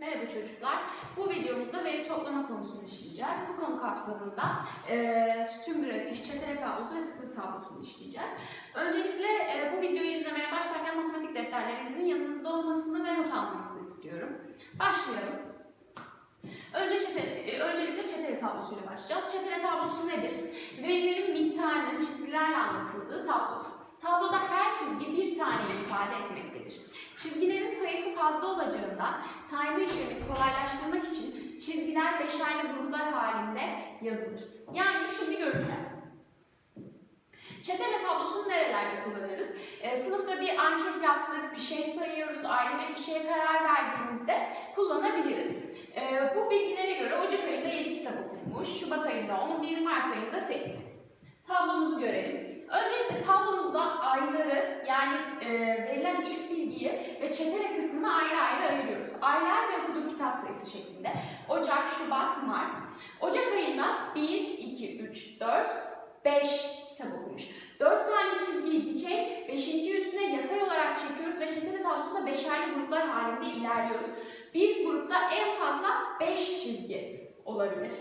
Merhaba çocuklar. Bu videomuzda veri toplama konusunu işleyeceğiz. Bu konu kapsamında e, sütun grafiği, çetele tablosu ve sıklık tablosunu işleyeceğiz. Öncelikle e, bu videoyu izlemeye başlarken matematik defterlerinizin yanınızda olmasını ve not almanızı istiyorum. Başlayalım. Önce çetele, öncelikle çetele tablosuyla başlayacağız. Çetele tablosu nedir? Verilerin miktarının çizgilerle anlatıldığı tablodur. Tabloda her çizgi bir tane ifade etmektedir. Çizgilerin sayısı fazla olacağından sayma işlemini kolaylaştırmak için çizgiler beşerli gruplar halinde yazılır. Yani şimdi göreceğiz. Çetele tablosunu nerelerde kullanırız? Ee, sınıfta bir anket yaptık, bir şey sayıyoruz, ailecek bir şeye karar verdiğimizde kullanabiliriz. Ee, bu bilgilere göre Ocak ayında 7 kitap okunmuş, Şubat ayında 11, Mart ayında 8. Tablomuzu görelim. Öncelikle tablomuzda ayları yani e, verilen ilk bilgiyi ve çetele kısmını ayrı ayrı ayırıyoruz. Aylar ve okuduğu kitap sayısı şeklinde. Ocak, Şubat, Mart. Ocak ayında 1, 2, 3, 4, 5 kitap okumuş. 4 tane çizgiyi dikey, 5. üstüne yatay olarak çekiyoruz ve çetele tablosunda beşerli gruplar halinde ilerliyoruz. Bir grupta en fazla 5 çizgi olabilir.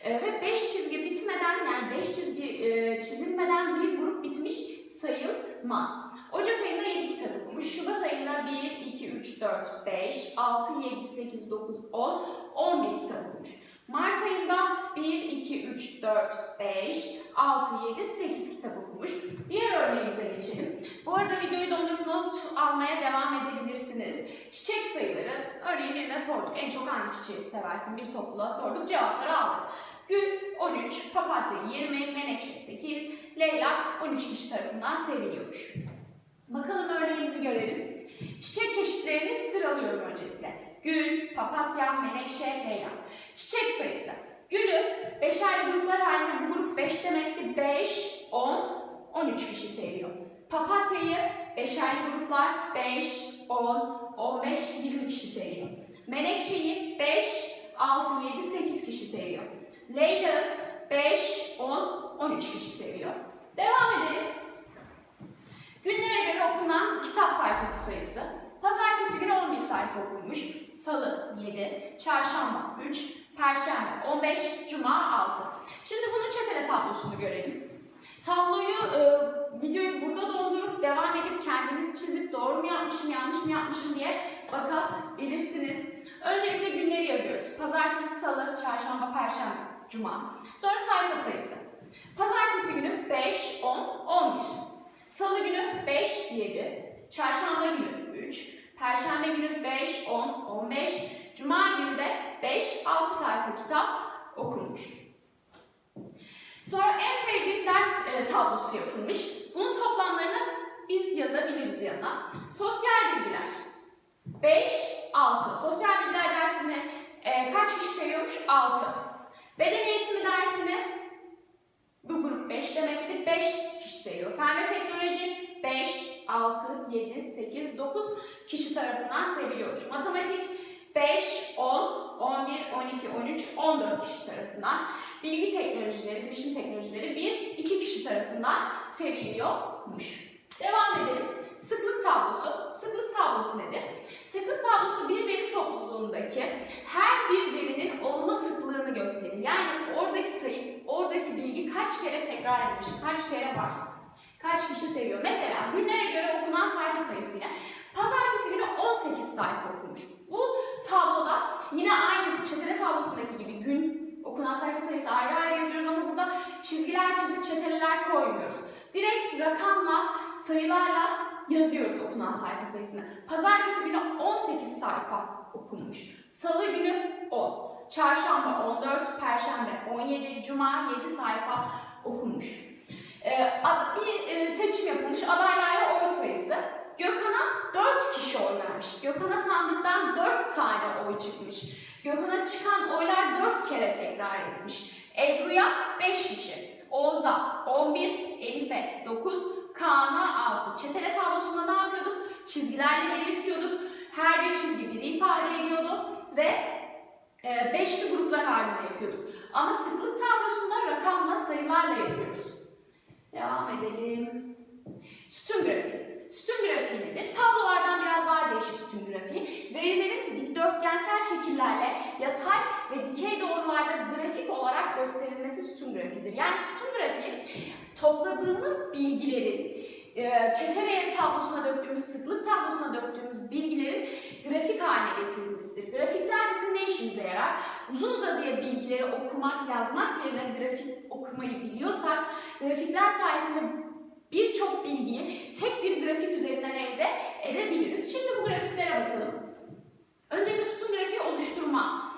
E, ve 5 çizgi bitmeden yani 5 çizgi e, çizilmeden bir grup bitmiş sayılmaz. Ocak ayında 7 kitap okumuş. Şubat ayında 1, 2, 3, 4, 5, 6, 7, 8, 9, 10, 11 kitap okumuş. Mart ayında 1, 2, 3, 4, 5, 6, 7, 8 kitap okumuş. Diğer örneğimize geçelim. Bu arada videoyu dondurup not almaya devam edebilirsiniz. Çiçek sayıları, örneğin birine sorduk. En çok hangi çiçeği seversin? Bir topluluğa sorduk, cevapları aldık. Gül 13, papatya 20, menekşe 8, leylak 13 kişi tarafından seviliyormuş. Bakalım örneğimizi görelim. Çiçek çeşitlerini sıralıyorum öncelikle. Gül, papatya, menekşe, leylak. Çiçek sayısı. Gülü beşerli gruplar halinde bu grup 5 demekti. 5, 10, 13 kişi seviyor. Papatyayı beşerli gruplar 5, 10, 15, 20 kişi seviyor. Menekşeyi 5, 6, 7, 8 kişi seviyor. Leyla 5, 10, 13 kişi seviyor. Devam edelim. Günlere göre okunan kitap sayfası sayısı. Pazartesi günü 11 sayfa okunmuş. Salı 7, çarşamba 3, perşembe 15, cuma 6. Şimdi bunun çetele tablosunu görelim. Tabloyu, e, videoyu burada dondurup devam edip kendiniz çizip doğru mu yapmışım, yanlış mı yapmışım diye bakabilirsiniz. Öncelikle günleri yazıyoruz. Pazartesi, salı, çarşamba, perşembe, cuma. Sonra sayfa sayısı. Pazartesi günü 5, 10, 11. Salı günü 5, 7. Çarşamba günü 3. Perşembe günü 5, 10, 15. Cuma günü de 5, 6 sayfa kitap okunmuş. Sonra en sevdiğim ders e, tablosu yapılmış. Bunun toplamlarını biz yazabiliriz yanına. Sosyal bilgiler. 5, 6. Sosyal bilgiler dersini e, kaç kişi seviyormuş? 6. Beden eğitimi dersini bu grup 5 demekti. 5 kişi seviyor. Fen ve teknoloji 5, 6, 7, 8, 9 kişi tarafından seviliyormuş. Matematik 5, 10, 11, 12, 13, 14 kişi tarafından. Bilgi teknolojileri, bilişim teknolojileri 1, 2 kişi tarafından seviliyormuş. Devam edelim. Sıklık tablosu. Sıklık tablosu nedir? Sıklık tablosu bir veri topluluğundaki her bir verinin olma sıklığını gösterir. Yani oradaki sayı, oradaki bilgi kaç kere tekrar edilmiş, kaç kere var, kaç kişi seviyor. Mesela günlere göre okunan sayfa sayısıyla pazartesi günü 18 sayfa okumuş. Bu tabloda yine aynı çetele tablosundaki gibi gün okunan sayfa sayısı ayrı ayrı yazıyoruz ama burada çizgiler çizip çeteleler koymuyoruz. Direkt rakamla, sayılarla yazıyoruz okunan sayfa sayısını. Pazartesi günü 18 sayfa okunmuş. Salı günü 10. Çarşamba 14, Perşembe 17, Cuma 7 sayfa okunmuş. Ee, bir e, seçim yapılmış adaylarla oy sayısı. Gökhan'a 4 kişi oy vermiş. Gökhan'a sandıktan 4 tane oy çıkmış. Gökhan'a çıkan oylar 4 kere tekrar etmiş. Ebru'ya 5 kişi. Oğuz'a 11, Elif'e 9, Kaan'a 6. Çetele tablosunda ne yapıyorduk? Çizgilerle belirtiyorduk. Her bir çizgi bir ifade ediyordu ve e, beşli gruplar halinde yapıyorduk. Ama sıklık tablosunda rakamla sayılarla yazıyoruz. Devam edelim. Sütun grafiği. Sütun grafiği nedir? Tablolardan biraz daha değişik sütun grafiği. Verilerin dikdörtgen dikdörtgensel şekillerle yatay ve dikey doğrularda grafik olarak gösterilmesi sütun grafiğidir. Yani sütun grafiği topladığımız bilgilerin e, çete veri tablosuna döktüğümüz, sıklık tablosuna döktüğümüz bilgilerin grafik haline getirilmesidir. Grafikler bizim ne işimize yarar? Uzun uzadıya bilgileri okumak, yazmak yerine grafik okumayı biliyorsak, grafikler sayesinde birçok bilgiyi tek bir grafik üzerinden elde edebiliriz. Şimdi bu grafiklere bakalım. Öncelikle sütun grafiği oluşturma.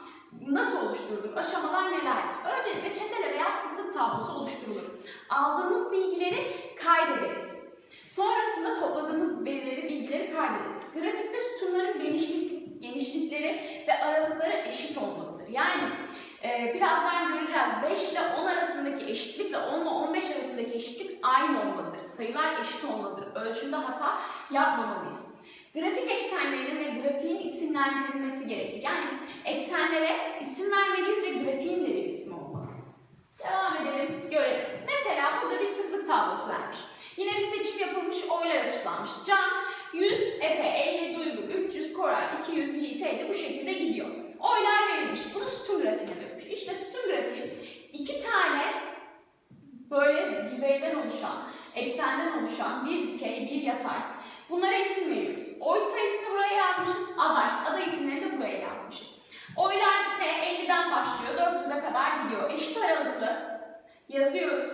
Nasıl oluşturulur? Aşamalar nelerdir? Öncelikle çetele veya sıklık tablosu oluşturulur. Aldığımız bilgileri kaydederiz. Sonrasında topladığımız verileri, bilgileri kaydederiz. Grafikte sütunların genişlik, genişlikleri ve aralıkları eşit olmalıdır. Yani e, birazdan göreceğiz 5 ile 10 arasındaki eşitlikle 10 ile 15 arasındaki eşitlik aynı olmalıdır. Sayılar eşit olmalıdır. Ölçümde hata yapmamalıyız. Grafik eksenlerinin ve grafiğin isimlendirilmesi gerekir. Yani eksenlere isim vermeliyiz ve grafiğin de bir ismi olmalı. Devam edelim, görelim. Mesela burada bir sıklık tablosu vermiş. Yine bir seçim yapılmış, oylar açıklanmış. Can 100, Efe 50, Duygu 300, Koray 200, Yiğit 50 bu şekilde gidiyor. Oylar verilmiş. Bunu sütun grafiğine dökmüş. İşte sütun grafiği iki tane böyle düzeyden oluşan, eksenden oluşan bir dikey, bir yatay. Bunlara isim veriyoruz. Oy sayısını buraya yazmışız, aday. Aday isimlerini de buraya yazmışız. Oylar ne? 50'den başlıyor, 400'e kadar gidiyor. Eşit aralıklı yazıyoruz.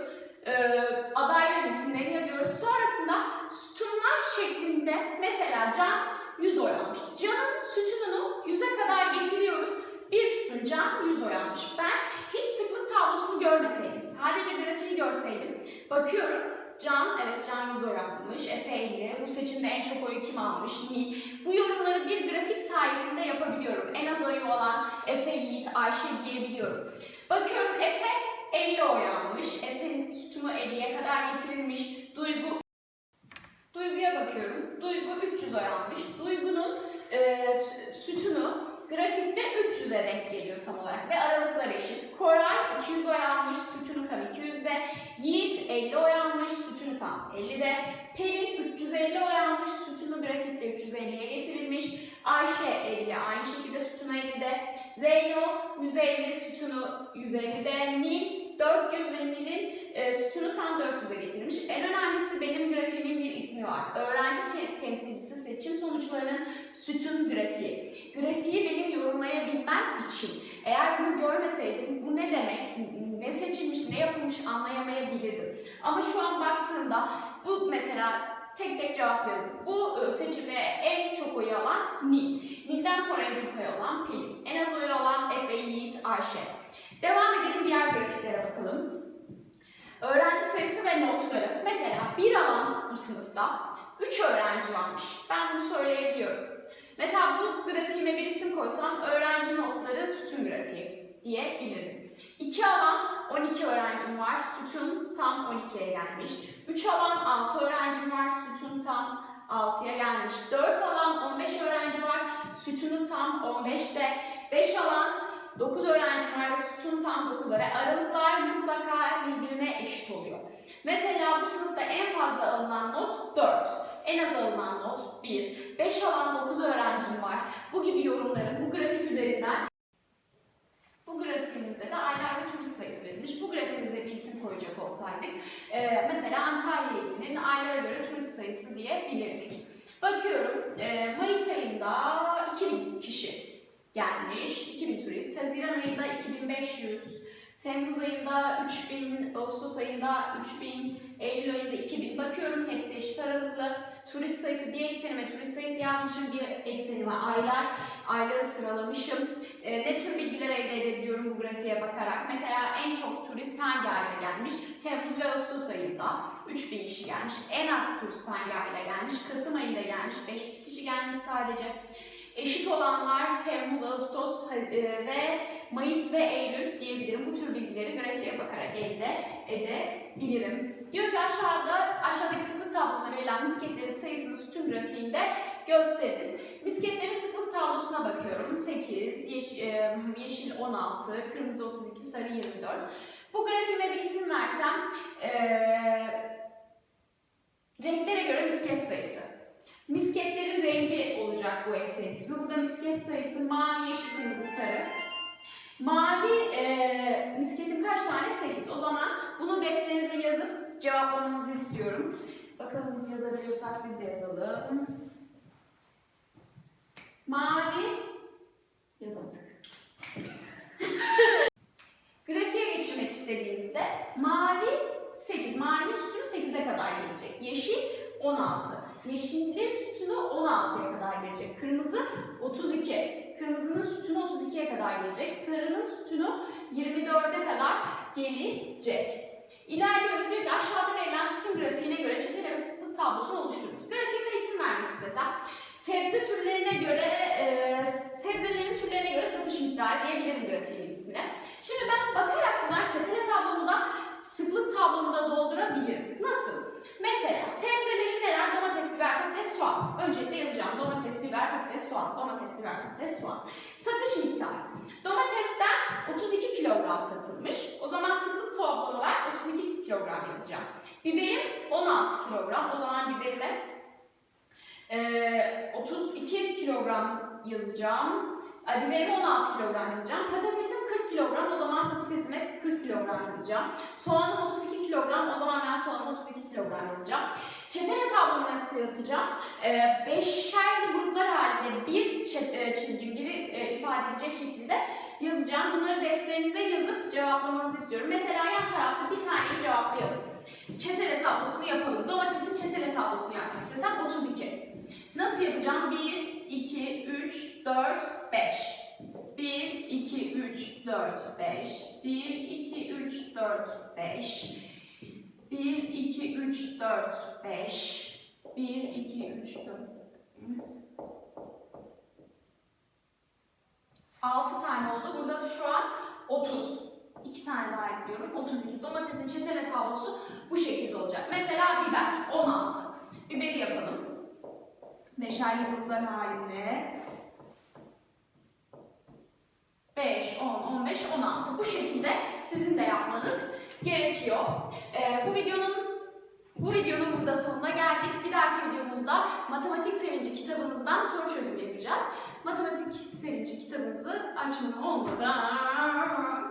Ee, adayların isimlerini yazıyoruz. Sonrasında sütunlar şeklinde mesela Can 100 oy almış. Can'ın sütununu 100'e kadar getiriyoruz. Bir sütun Can 100 oy almış. Ben hiç sıklık tablosunu görmeseydim, sadece grafiği görseydim. Bakıyorum Can, evet Can 100 oy almış, Efe 50, bu seçimde en çok oyu kim almış, Nil. Bu yorumları bir grafik sayesinde yapabiliyorum. En az oyu olan Efe, Yiğit, Ayşe diyebiliyorum. Bakıyorum Efe 50 oy almış, Efe'nin sütunu 50'ye kadar getirilmiş, Duygu Duygu'ya bakıyorum. Duygu 300 oy almış. Duygu'nun e, sü- sütunu grafikte 300'e denk geliyor tam olarak ve aralıklar eşit. Koray 200 oy almış, sütunu tam 200'de. Yiğit 50 oy almış, sütunu tam 50'de. Pelin 350 oy almış, sütunu grafikte 350'ye getirilmiş. Ayşe 50, aynı şekilde sütunu 50'de. Zeyno 150, sütunu 150'de. Nil 400 ve Nil'in e, sütunu tam 400'e getirilmiş. En önemlisi benim grafiğimin bir ismi var. Öğrenci te- temsilcisi seçim sonuçlarının sütun grafiği. Grafiği benim yorumlayabilmem için. Eğer bunu görmeseydim bu ne demek, ne seçilmiş, ne yapılmış anlayamayabilirdim. Ama şu an baktığımda bu mesela tek tek cevaplayalım. Bu e, seçimde en çok oyu alan Nil. Nil'den sonra en çok oyu alan Pelin. En az oyu alan Efe, Yiğit, Ayşe. Devam edelim diğer grafiklere bakalım. Öğrenci sayısı ve notları. Mesela bir alan bu sınıfta 3 öğrenci varmış. Ben bunu söyleyebiliyorum. Mesela bu grafiğime bir isim koysam öğrenci notları sütun grafiği diyebilirim. 2 alan 12 öğrencim var. Sütun tam 12'ye gelmiş. 3 alan 6 öğrencim var. Sütun tam 6'ya gelmiş. 4 alan 15 öğrenci var. Sütunu tam 15'te. 5 alan 9 öğrencim var ve sütun tam 9'a ve aralıklar mutlaka birbirine eşit oluyor. Mesela bu sınıfta en fazla alınan not 4, en az alınan not 1, 5 alan 9 öğrencim var. Bu gibi yorumları bu grafik üzerinden bu grafiğimizde de aylar ve turist sayısı verilmiş. Bu grafiğimize bir isim koyacak olsaydık, e, mesela Antalya ilinin aylara göre turist sayısı diyebilirdik. Bakıyorum, e, Mayıs ayında 2000 kişi gelmiş, 2000 turist. Haziran ayında 2500, Temmuz ayında 3000, Ağustos ayında 3000, Eylül ayında 2000. Bakıyorum hepsi eşit aralıklı. Turist sayısı bir eksenime turist sayısı yazmışım, bir eksenime aylar, ayları sıralamışım. E, ne tür bilgiler elde edebiliyorum bu grafiğe bakarak? Mesela en çok turist hangi ayda gelmiş? Temmuz ve Ağustos ayında 3000 kişi gelmiş. En az turist hangi ayda gelmiş? Kasım ayında gelmiş, 500 kişi gelmiş sadece. Eşit olanlar Temmuz, Ağustos e, ve Mayıs ve Eylül diyebilirim. Bu tür bilgileri grafiğe bakarak elde edebilirim. Diyor ki aşağıda aşağıdaki sıklık tablosuna verilen misketlerin sayısını sütun grafiğinde gösteriniz. Misketlerin sıklık tablosuna bakıyorum. 8, yeş- e, yeşil 16, kırmızı 32, sarı 24. Bu grafiğime bir isim versem e, renklere göre misket sayısı. Misketlerin rengi olacak bu eksenin ismi. Burada misket sayısı mavi, yeşil, kırmızı, sarı. Mavi e, misketin kaç tane? 8. O zaman bunu defterinize yazıp cevaplamanızı istiyorum. Bakalım biz yazabiliyorsak biz de yazalım. Mavi yazamadık. Grafiğe geçirmek istediğimizde mavi 8, mavinin sütunu 8'e kadar gelecek. Yeşil 16. Yeşilin sütunu 16'ya kadar gelecek. Kırmızı 32. Kırmızının sütunu 32'ye kadar gelecek. Sarının sütunu 24'e kadar gelecek. İlerliyoruz diyor ki aşağıda verilen sütun grafiğine göre çetele ve sıklık tablosunu oluşturunuz. Grafiğime isim vermek istesem sebze türlerine göre, e, sebzelerin türlerine göre satış miktarı diyebilirim grafiğimin ismine. Şimdi ben bakarak buradan çetele tablomu da sıklık tablomu da doldurabilirim. Nasıl? Mesela sebzelerin neler? Domates, biber, patates, soğan. Öncelikle yazacağım. Domates, biber, patates, soğan. Domates, biber, patates, soğan. Satış miktarı. Domatesten 32 kilogram satılmış. O zaman sıklık tablonu ver 32 kilogram yazacağım. Biberim 16 kilogram. O zaman biberime ee, 32 kilogram yazacağım. Ay, biberime 16 kilogram yazacağım. Patatesim 40 kilogram. O zaman patatesime 40 kilogram yazacağım. Soğanım 32 kilogram. O zaman ben soğanıma 32 kilogram yazacağım. Çetele tablomu nasıl yapacağım? Ee, beşerli gruplar halinde bir e, çizgi, biri e, ifade edecek şekilde yazacağım. Bunları defterinize yazıp cevaplamanızı istiyorum. Mesela yan tarafta bir taneyi cevaplayalım. Çetele tablosunu yapalım. Domatesin çetele tablosunu yapmak istesem 32. Nasıl yapacağım? 1, 2, 3, 4, 5. 1, 2, 3, 4, 5. 1, 2, 3, 4, 5. 1, 2, 3, 4, 5. 1, 2, 3, 4. 6 tane oldu. Burada şu an 30. 2 tane daha ekliyorum. 32. Domatesin çetele tablosu bu şekilde olacak. Mesela biber 16. Biberi yapalım. Beşerli gruplar halinde 5, 10, 15, 16 bu şekilde sizin de yapmanız gerekiyor. Ee, bu videonun bu videonun burada sonuna geldik. Bir dahaki videomuzda Matematik Sevinci kitabımızdan soru çözümü yapacağız. Matematik Sevinci kitabımızı açmam olmadan